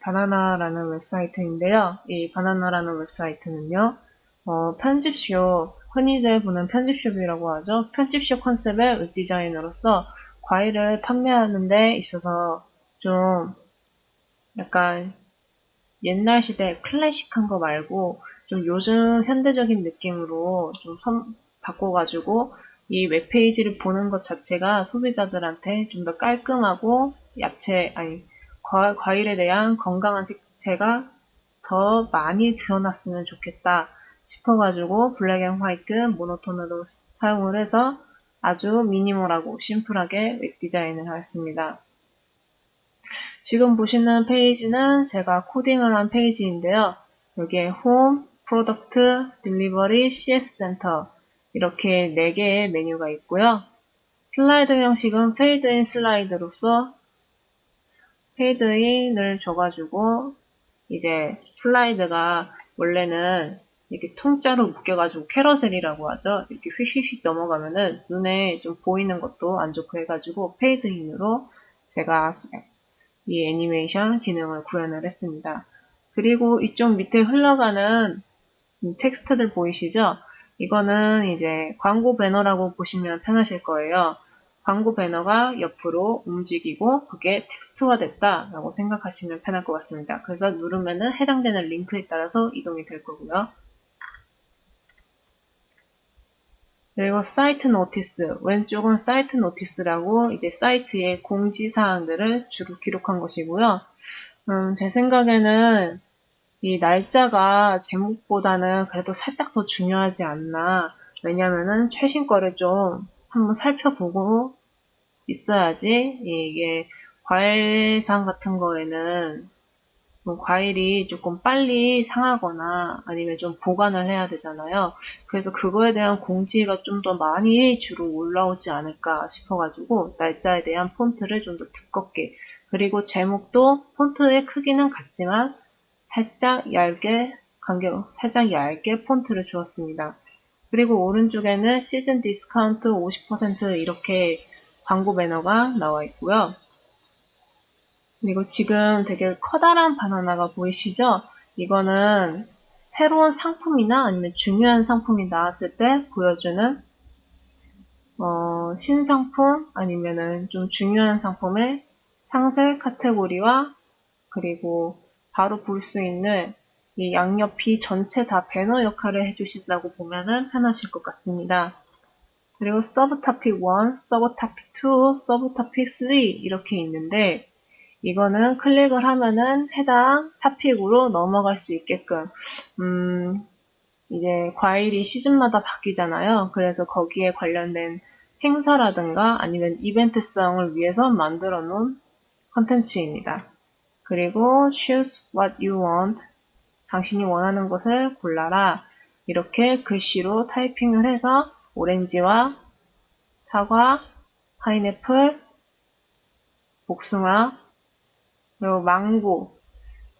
바나나라는 웹사이트인데요. 이 바나나라는 웹사이트는요, 어, 편집쇼, 흔히들 보는 편집숍이라고 하죠. 편집쇼 컨셉의 웹디자이너로서 과일을 판매하는 데 있어서 좀 약간 옛날 시대 클래식한 거 말고 좀 요즘 현대적인 느낌으로 좀 선- 바꿔가지고 이 웹페이지를 보는 것 자체가 소비자들한테 좀 더 깔끔하고 야채, 아니, 과, 과일에 대한 건강한 식재가 더 많이 드러났으면 좋겠다 싶어가지고 블랙 앤 화이트 모노톤으로 사용을 해서 아주 미니멀하고 심플하게 웹 디자인을 하였습니다. 지금 보시는 페이지는 제가 코딩을 한 페이지인데요. 여기에 홈, 프로덕트, 딜리버리, CS 센터 이렇게 4개의 메뉴가 있고요. 슬라이드 형식은 페이드인 슬라이드로서 페이드인을 줘가지고 이제 슬라이드가 원래는 이렇게 통짜로 묶여가지고 캐러셀이라고 하죠. 이렇게 휙휙휙 넘어가면은 눈에 좀 보이는 것도 안 좋고 해가지고 페이드인으로 제가 이 애니메이션 기능을 구현을 했습니다. 그리고 이쪽 밑에 흘러가는 텍스트들 보이시죠? 이거는 이제 광고 배너라고 보시면 편하실 거예요. 광고 배너가 옆으로 움직이고 그게 텍스트화 됐다 라고 생각하시면 편할 것 같습니다. 그래서 누르면은 해당되는 링크에 따라서 이동이 될 거고요. 그리고 사이트 노티스, 왼쪽은 사이트 노티스라고 이제 사이트의 공지사항들을 주로 기록한 것이고요. 음, 제 생각에는 이 날짜가 제목보다는 그래도 살짝 더 중요하지 않나. 왜냐면은 최신 거를 좀 한번 살펴보고 있어야지 이게 과일상 같은 거에는 뭐 과일이 조금 빨리 상하거나 아니면 좀 보관을 해야 되잖아요. 그래서 그거에 대한 공지가 좀 더 많이 주로 올라오지 않을까 싶어가지고 날짜에 대한 폰트를 좀 더 두껍게 그리고 제목도 폰트의 크기는 같지만 살짝 얇게 간격 살짝 얇게 폰트를 주었습니다. 그리고 오른쪽에는 시즌 디스카운트 50% 이렇게 광고 배너가 나와 있고요. 그리고 지금 되게 커다란 바나나가 보이시죠? 이거는 새로운 상품이나 아니면 중요한 상품이 나왔을 때 보여주는 어, 신상품 아니면은 좀 중요한 상품의 상세 카테고리와 그리고 바로 볼 수 있는 이 양옆이 전체 다 배너 역할을 해주신다고 보면은 편하실 것 같습니다. 그리고 서브 토픽 1, 서브 토픽 2, 서브 토픽 3 이렇게 있는데 이거는 클릭을 하면은 해당 토픽으로 넘어갈 수 있게끔 음, 이제 과일이 시즌마다 바뀌잖아요. 그래서 거기에 관련된 행사라든가 아니면 이벤트성을 위해서 만들어 놓은 컨텐츠입니다. 그리고 choose what you want. 당신이 원하는 것을 골라라. 이렇게 글씨로 타이핑을 해서 오렌지와 사과, 파인애플, 복숭아, 그리고 망고.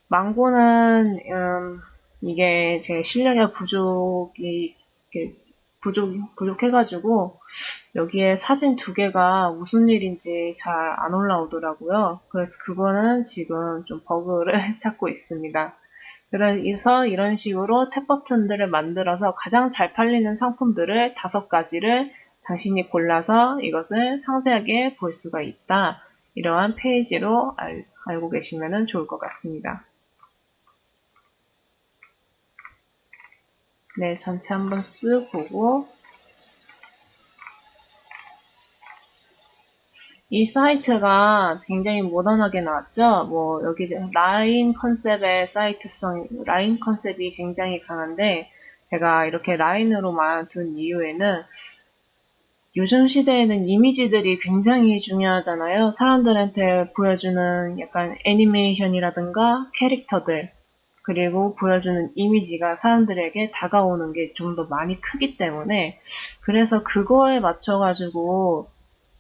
망고는 음, 이게 제 실력의 부족이 부족 부족해가지고 여기에 사진 두 개가 무슨 일인지 잘 안 올라오더라고요. 그래서 그거는 지금 좀 버그를 찾고 있습니다. 그래서 이런 식으로 탭 버튼들을 만들어서 가장 잘 팔리는 상품들을 다섯 가지를 당신이 골라서 이것을 상세하게 볼 수가 있다. 이러한 페이지로 알, 알고 계시면 좋을 것 같습니다. 네, 전체 한번 쓱 보고 이 사이트가 굉장히 모던하게 나왔죠. 뭐 여기 라인 컨셉의 사이트성, 라인 컨셉이 굉장히 강한데 제가 이렇게 라인으로만 둔 이유에는 요즘 시대에는 이미지들이 굉장히 중요하잖아요. 사람들한테 보여주는 약간 애니메이션이라든가 캐릭터들 그리고 보여주는 이미지가 사람들에게 다가오는 게 좀 더 많이 크기 때문에 그래서 그거에 맞춰 가지고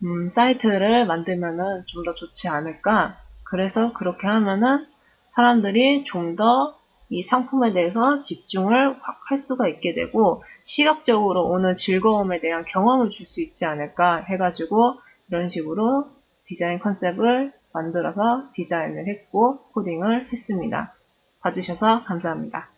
음, 사이트를 만들면은 좀 더 좋지 않을까. 그래서 그렇게 하면은 사람들이 좀 더 이 상품에 대해서 집중을 확 할 수가 있게 되고 시각적으로 오는 즐거움에 대한 경험을 줄 수 있지 않을까 해가지고 이런 식으로 디자인 컨셉을 만들어서 디자인을 했고 코딩을 했습니다. 봐주셔서 감사합니다.